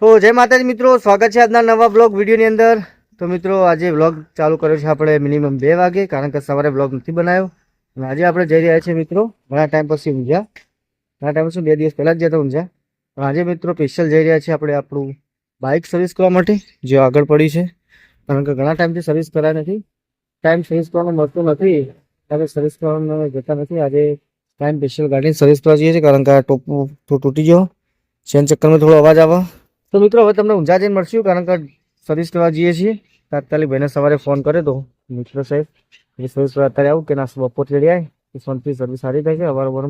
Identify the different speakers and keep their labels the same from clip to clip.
Speaker 1: તો જય માતાજી મિત્રો, સ્વાગત છે આજના નવા બ્લોગ વિડીયોની અંદર. તો મિત્રો, આજે બ્લોગ ચાલુ કર્યો છે આપણે મિનિમમ બે વાગે, કારણ કે સવારે બ્લોગ નથી બનાવ્યો. અને આજે આપણે જઈ રહ્યા છીએ મિત્રો, ઘણા ટાઈમ પછી ઊંઝા. ઘણા ટાઈમ પછી બે દિવસ પહેલાં જ જતા ઊંઝા. પણ આજે મિત્રો સ્પેશિયલ જઈ રહ્યા છીએ આપણે આપણું બાઇક સર્વિસ કરવા માટે, જે આગળ પડી છે. કારણ કે ઘણા ટાઈમથી સર્વિસ કરાય નથી. ટાઈમ સર્વિસ કરવાનું મળતું નથી. ત્યારે સર્વિસ કરવાનું જતા નથી. આજે ટાઈમ સ્પેશિયલ ગાડીની સર્વિસ કરવા જઈએ છીએ, કારણ કે આ ટોપ થોડું તૂટી ગયો. ચેન ચક્કરમાં થોડો અવાજ આવે. તો મિત્રો હવે તમને ઊંઝા જઈને મળશું કારણ કે સર્વિસ કરવા જઈએ છીએ. તાત્કાલિક ભાઈને સવારે ફોન કર્યો તો મિત્ર સાહેબ એ સર્વિસ અત્યારે આવું કે ના બપોર ચડી આવે એ ફોનથી સર્વિસ સારી થાય છે અવારવાર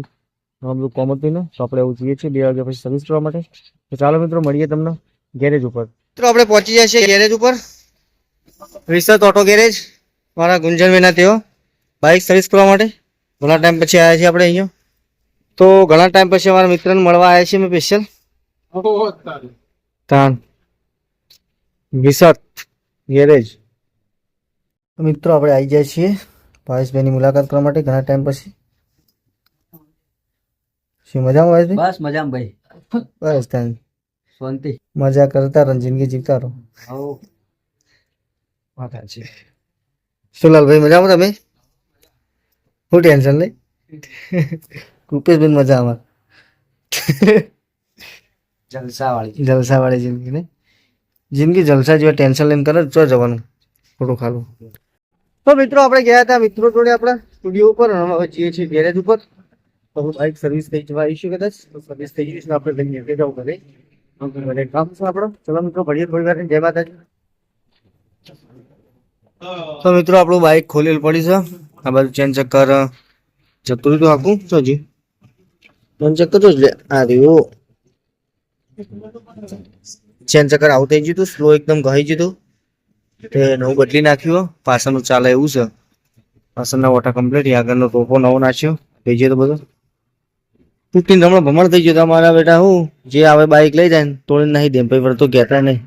Speaker 1: બધું કોમ હતું તો આપણે એવું જઈએ છીએ બે વાગ્યા પછી સર્વિસ કરવા માટે. તો ચાલો મિત્રો મળીએ તમને ગેરેજ ઉપર. મિત્રો આપણે પહોંચી જાય છે ગેરેજ ઉપર. રિસર્ચ ઓટો ગેરેજ મારા ગુંજનભાઈના તેઓ. બાઇક સર્વિસ કરવા માટે. ઘણા ટાઈમ પછી આવ્યા છીએ આપણે અહીંયા. તો ઘણા ટાઈમ પછી અમારા મિત્રને મળવા આવ્યા છીએ મેં સ્પેશિયલ તાન વિસત ગેરેજ. મિત્રો આપણે આવી જાય છીએ ભાવેશભાઈની મુલાકાત કરવા માટે ઘણા ટાઈમ પછી. શું મજામાં ભાઈ
Speaker 2: બસ મજામાં ભાઈ.
Speaker 1: બસ તાન.
Speaker 2: શાંતિ.
Speaker 1: મજા કરતા રહો જિંદગી જીવતા રહો. સુલાલભાઈ મજામાં તમે? શું ટેન્શન નહીં કૃપેશભાઈ મજામાં.
Speaker 2: જલસા વાળી
Speaker 1: જલસા વાળી જિંદગી ને જિંદગી જલસા જેવા ટેન્શન લઈને કરે તો જવાનું. થોડું ખાલું. તો મિત્રો આપણે ગયા હતા મિત્રો જોડે આપણા સ્ટુડિયો ઉપર હવે જઈએ છીએ ગેરેજ ઉપર. તો બાઇક સર્વિસ થઈ જવા આવીશું કદાચ. સર્વિસ થઈ જઈશું આપણે લઈને નીકળી જવું ઘરે ઘરે કામ છે આપણો. ચલો મિત્રો ભણીએ થોડી વાર જય માતાજી. તો મિત્રો, આપણું બાઇક ખોલેલ પડી છે. આ બાજુ ચેન ચક્કર જતું હતું આખું હજી? ચેન ચક્કર જો આ રહ્યું. ચેન ચક્કર આવું થઈ ગયું સ્લો એકદમ ગઈ ગયું તે. નવું બદલી નાખ્યું પાછળનું ચાલે એવું છે. પાછળના વોટા કમ્પ્લીટ આગળનો રોપો નવો નાખ્યો. થઈ ગયો તો બધો. તૂટીને હમણાં ભમણ થઈ ગયો તમારા બેટા હું. જે આવે બાઇક લઈ જાય ને તોડીને નહીં દે. પછી વળતો કહેતા નહીં.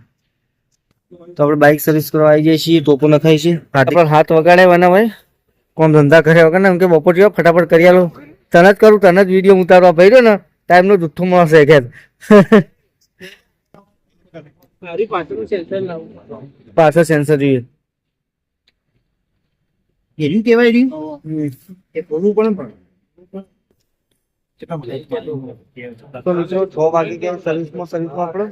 Speaker 1: તો આપણે બાઇક સર્વિસ કરવા આવી જઈએ છીએ ટોપો નખાય છે. આપણે હાથ વગાડે વાના ભાઈ. કોણ ધંધા કરે વગર ને? એમ કે બપોર જેવા ફટાફટ કરી આલો. તને જ કરું તને જ વીડિયો ઉતારવા. પડ્યો ને ટાઈમનો જુઠ્ઠો મળશે કે પાછળ સેન્સર જોઈએ. એનું કેવાય રહ્યું એ પણ. છ વાગે ગયા સર્વિસમાં સર્વિસમાં આપણે?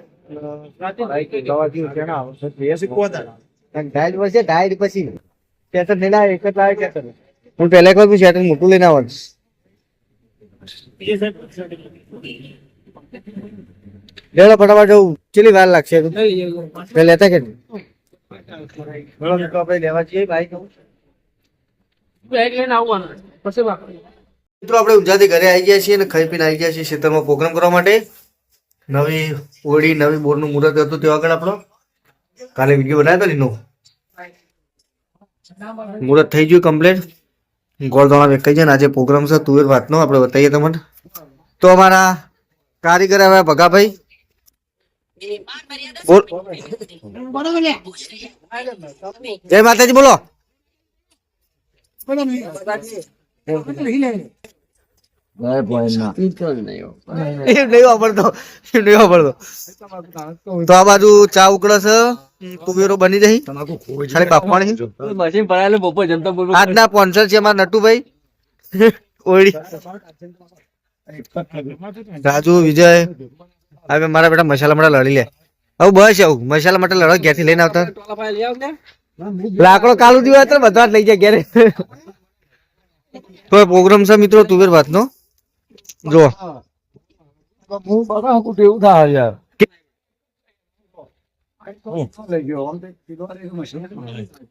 Speaker 1: ડાયટ વર્ષે ડાયટ પછી. શેટર લઈને આવે એક જ લાવે શેટર હું પહેલા એક વાર શેટર મોટું લઈને આવવાનું. લેલો ફટાફટ જવું ચેલી વાર લાગશે પેલા લેતા કે બોલો મિત્રો આપણે લેવા જઈએ બાઈક મિત્રો આપણે ઊંઝાથી ઘરે આવી ગયા છીએ અને ખાઈ પીને આવી ગયા છીએ ખેતરમાં પ્રોગ્રામ કરવા માટે. નવી ઓળી નવી બોરનું મુહૂર્ત હતું તે આગળ આપણો. કાલે વીડિયો બનાવ્યો હતો ને એનો મુહૂર્ત થઈ ગયું કમ્પ્લીટ ગોળદોણા વેકાઈ જાય ને આજે પ્રોગ્રામ છે તુવેર વાતનો આપણે બતાવીએ તમને. તો અમારા કારીગર હવે ભગાભાઈ? જય માતાજી, બોલો. તો આ બાજુ ચા ઉકળે કુબેરો બની રહી ખાલી આજના સ્પોન્સર છે અમારા નટુભાઈ. ઓળી. રાજુ વિજય. હવે મારા બેટા મસાલા માટે લડી લે. હવે બસ આવું. મસાલા માટે લડો ઘેરથી લઈને આવતા. લાકડો કાલુ દીવા તો બધા જ લઈ જાય ઘેરે. તો પ્રોગ્રામ છે મિત્રો તુવેર વાતનો. જો.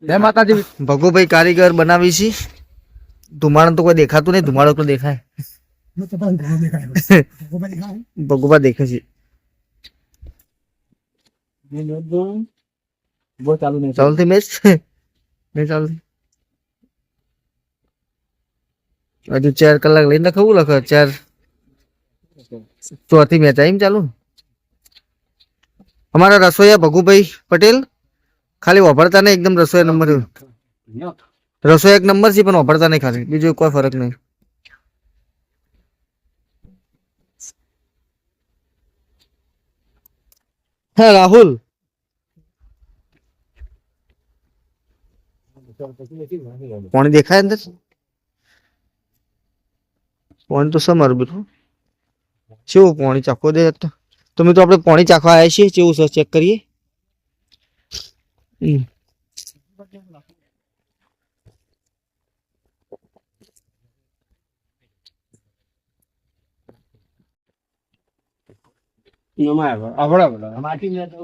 Speaker 2: જય માતાજી.
Speaker 1: ભગુભાઈ કારીગર બનાવી છે. ધુમાડો તો કોઈ દેખાતું નહીં ધુમાડો તો દેખાય. ભગુભા દેખે છે.
Speaker 2: બહુ ચાલુ નહીં
Speaker 1: મેચ નહીં ચાલતી. હજુ ચાર કલાક લઈને ખવું લખે ચાર ચોથી મેચ આવી ચાલુ? અમારા રસોઈયા ભગુભાઈ પટેલ ખાલી વાપરતા નહીં એકદમ રસોઈયા નંબર. રસોઈ એક નંબર છે પણ વાપરતા નહીં ખાલી. બીજું કોઈ ફરક નહીં. હા રાહુલ પાણી દેખાય અંદર પાણી તો સમર બધું કેવું પાણી ચાખો દે તો તો મિત્રો આપણે પાણી ચાખવા આવ્યા છીએ કેવું સર ચેક કરીએ હમ.
Speaker 2: માટી ને તો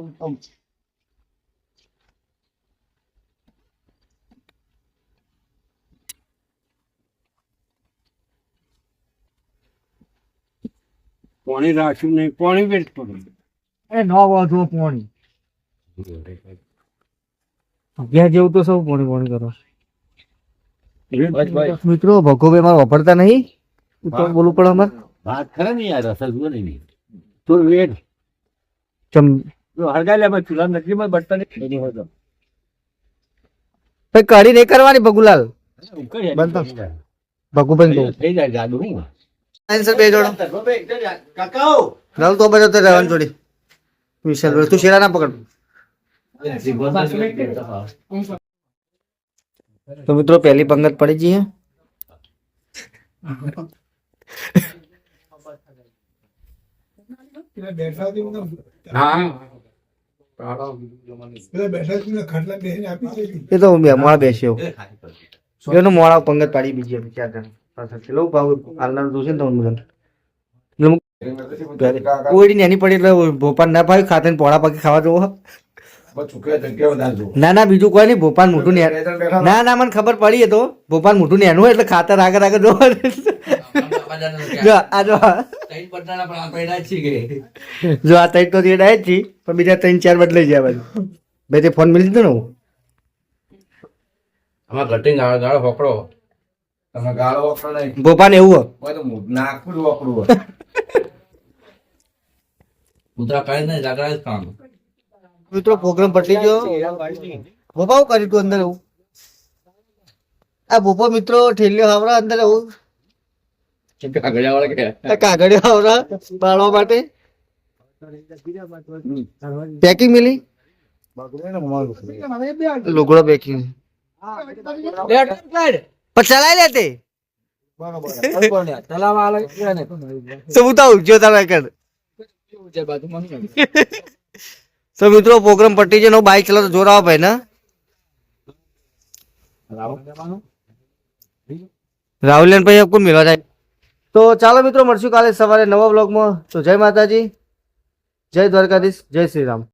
Speaker 3: પાણી રાખ્યું નહીં પાણી વેસ્ટ પડ્યું
Speaker 1: એ ન વધુ પાણી. અગિયાર જેવું તો સૌ પાણી પાણી કરો? મિત્રો ભગોભાઈ મારે વાપરતા નહીં? તો બોલવું પડે અમારે.
Speaker 3: વાત ખરે ને યાર અસર નહીં. તો વેટ
Speaker 1: ચમ.
Speaker 2: ભાઈ ચૂલા નજીકમાં બળતા નહીં એની હોય
Speaker 1: ભાઈ કઢી નહીં કરવાની ભગુલાલ.
Speaker 2: થઈ જાય જાદુ
Speaker 1: આન્સર બે જોડો. રાહુલ તો બધો તો રહેવાનું જોડી વિશાલ તું શેરા ના પકડ તો મિત્રો પહેલી પંગત પડી જઈએ એ તો મોડા બેસ્યો. એનો મોડા પંગત પાડી બીજી ચાર જણ. લઉં ભાવ હાલના જોશે ને તમને કોઈડી નાની પડી એટલે ભોપાલ ના ભાઈ ખાતે પોળા પાકી ખાવા જોવો. ના ના બીજું કોઈ નહીં ભોપાલ મોટું ને ના ના મને ખબર પડી એ તો. ભોપાલ મોટું નેનું એટલે ખાતર આગળ આગળ જો આ જો. જો આ ત્રણ તો રેડ જ છી પણ બીજા ત્રણ ચાર બદલાઈ જાય બાજુ. બે તે ફોન મળી દીધો ને હું?
Speaker 3: આમાં કટિંગ ગાળો ગાળો પકડો તમે ગાળો વપરો નહીં.
Speaker 1: ભોપાલ એવું
Speaker 3: હોય. નાખું જ વપરું હોય.
Speaker 1: મિત્રો પ્રોગ્રામ પટી ગયો. ભોપા હું કર્યું તું અંદર એવું આ ભોપો મિત્રો ઠેલ્યો હાવરા અંદર એવું
Speaker 3: કાગળિયાવાળા કે?
Speaker 1: હાવરા બાળવા માટે. પેકિંગ મિલી? લુગડો પેકિંગ પણ ચલાવી લેતે.
Speaker 2: તલાવ આલે કે ને
Speaker 1: તો હું તો ઉજ્યો તારા કર તો મિત્રો પ્રોગ્રામ પટી છે બાઈક ચલાવતો જોર આવે ભાઈ, ને. રાહુલ ભાઈ કોણ મિલવા જાય? તો ચાલો મિત્રો, મળશું કાલે સવારે નવા બ્લોગમાં તો જય માતાજી. જય દ્વારકાધીશ. જય શ્રી રામ